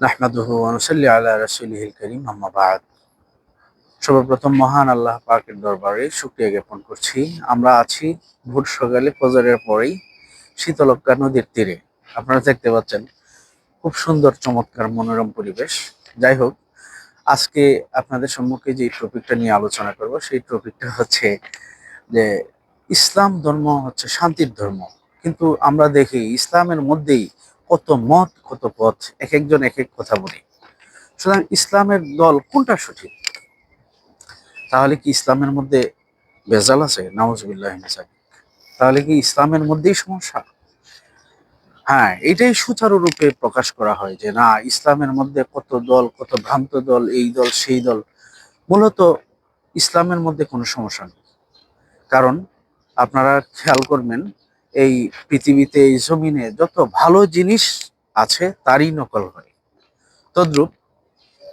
নাহমাদুহু অনুসল্লি আলা রসুলিহিল করিম, আম্মা বাদ। সর্বপ্রথম মহান আল্লাহ পাকের দরবারে শুক্রিয়া জ্ঞাপন করছি। আমরা আছি ভোর সকালে, ফজরের পরেই শীতলক্কা নদীর তীরে। আপনারা দেখতে পাচ্ছেন খুব সুন্দর, চমৎকার, মনোরম পরিবেশ। যাই হোক, আজকে আপনাদের সম্মুখে যে টপিকটা নিয়ে আলোচনা করব, সেই টপিকটা হচ্ছে যে ইসলাম ধর্ম হচ্ছে শান্তির ধর্ম। কিন্তু আমরা দেখি ইসলামের মধ্যেই কত মত, কত পথ এক একজন এক এক কথা বলি। সুতরাং ইসলামের দল কোনটা সঠিক? তাহলে কি ইসলামের মধ্যে বেজাল আছে? নাউজবিল্লাহ তাহলে কি ইসলামের মধ্যেই সমস্যা? হ্যাঁ এটাই সুচারুরূপে প্রকাশ করা হয় যে, না, ইসলামের মধ্যে কত দল, কত ভ্রান্ত দল, এই দল, সেই দল। মূলত ইসলামের মধ্যে কোনো সমস্যা নেই। কারণ আপনারা খেয়াল করবেন এই পৃথিবীতে এই জমিনে যত ভালো জিনিস আছে তারই নকল হয়। তদ্রূপ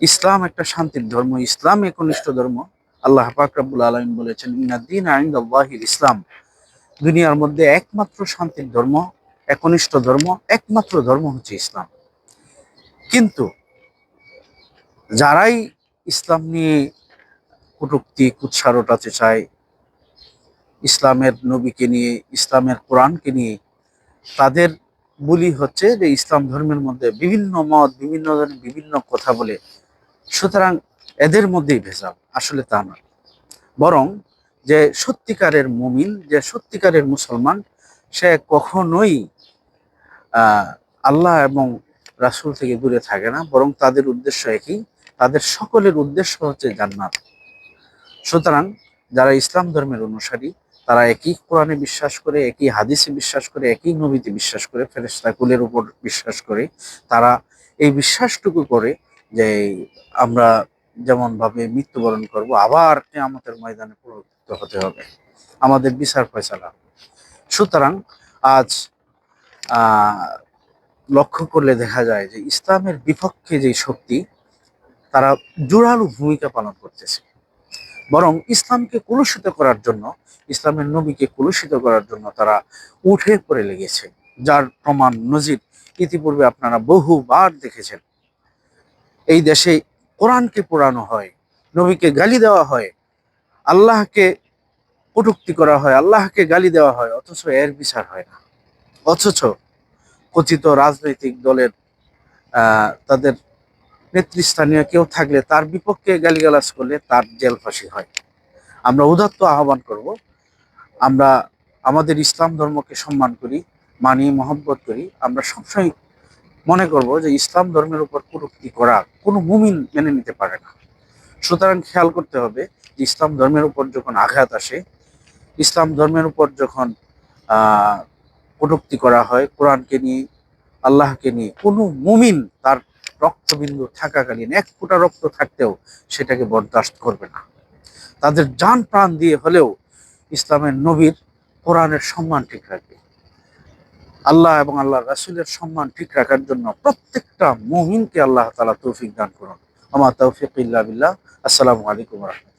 ইসলাম একটা শান্তির ধর্ম, ইসলাম একনিষ্ঠ ধর্ম। আল্লাহ পাক রাব্বুল আলামিন বলেছেন ইনাদ্দিন আইন্দাল্লাহিল ইসলাম। দুনিয়ার মধ্যে একমাত্র শান্তির ধর্ম, একনিষ্ঠ ধর্ম, একমাত্র ধর্ম হচ্ছে ইসলাম। কিন্তু যারাই ইসলাম নিয়ে কটুক্তি কুৎসা রটাতে চায় ইসলামের নবীকে নিয়ে, ইসলামের কোরআনকে নিয়ে, তাদের বলি হচ্ছে যে ইসলাম ধর্মের মধ্যে বিভিন্ন মত, বিভিন্ন ধরনের বিভিন্ন কথা বলে। সুতরাং এদের মধ্যেই ভেজাল, আসলে তা নয়। বরং যে সত্যিকারের মুমিন, যে সত্যিকারের মুসলমান, সে কখনোই আল্লাহ এবং রাসূল থেকে দূরে থাকে না, বরং তাদের উদ্দেশ্য একই। তাদের সকলের উদ্দেশ্য হচ্ছে জান্নাত। সুতরাং যারা ইসলাম ধর্মের অনুসারী তারা একই কোরআনে বিশ্বাস করে, একই হাদিসে বিশ্বাস করে, একই নবীতে বিশ্বাস করে ফেরেস্তা কুলের উপর বিশ্বাস করে, তারা এই বিশ্বাসটুকু করে যে আমরা যেমন ভাবে মৃত্যুবরণ করব, আবার আমাদের ময়দানে পুনরুত্থিত হতে হবে। আমাদের বিচার ফয়সালা। সুতরাং আজ লক্ষ্য করলে দেখা যায় যে ইসলামের বিপক্ষে যে শক্তি, তারা জোরালো ভূমিকা পালন করতেছে। বরং ইসলামকে কলুষিত করার জন্য, ইসলামের নবীকে কলুষিত করার জন্য তারা উঠে পড়ে লেগেছে, যার প্রমাণ নজির ইতিপূর্বে আপনারা বহুবার দেখেছেন। এই দেশে কোরআনকে পোড়ানো হয়, নবীকে গালি দেওয়া হয়, আল্লাহকে কটুক্তি করা হয়, আল্লাহকে গালি দেওয়া হয়, অথচ এর বিচার হয় না। অথচ কথিত রাজনৈতিক দলের তাদের নেতৃস্থানীয় কেউ থাকলে তার বিপক্ষে গালিগালাজ করলে তার জেল ফাঁসি হয়। আমরা উদাত্ত আহ্বান করব, আমরা আমাদের ইসলাম ধর্মকে সম্মান করি মানি মহব্বত করি, আমরা সবসময় মনে করব যে ইসলাম ধর্মের উপর কটুক্তি করা কোনো মুমিন মেনে নিতে পারে না। সুতরাং খেয়াল করতে হবে যে ইসলাম ধর্মের উপর যখন আঘাত আসে, ইসলাম ধর্মের উপর যখন কটুক্তি করা হয়, কোরআনকে নিয়ে, আল্লাহকে নিয়ে কোনো মুমিন তার রক্তবিন্দু থাকাকালীন, এক ফোঁটা রক্ত থাকতেও সেটাকে বরদাস্ত করবে না। তাদের যান প্রাণ দিয়ে হলেও ইসলামের নবীর কোরআনের সম্মান ঠিক রাখবে। আল্লাহ এবং আল্লাহ রাসুলের সম্মান ঠিক রাখার জন্য প্রত্যেকটা মুমিনকে আল্লাহ তালা তৌফিক দান করুন। আমার তৌফিক ইল্লা বিল্লাহ। আসসালামু আলাইকুম রহমতুল্লাহ।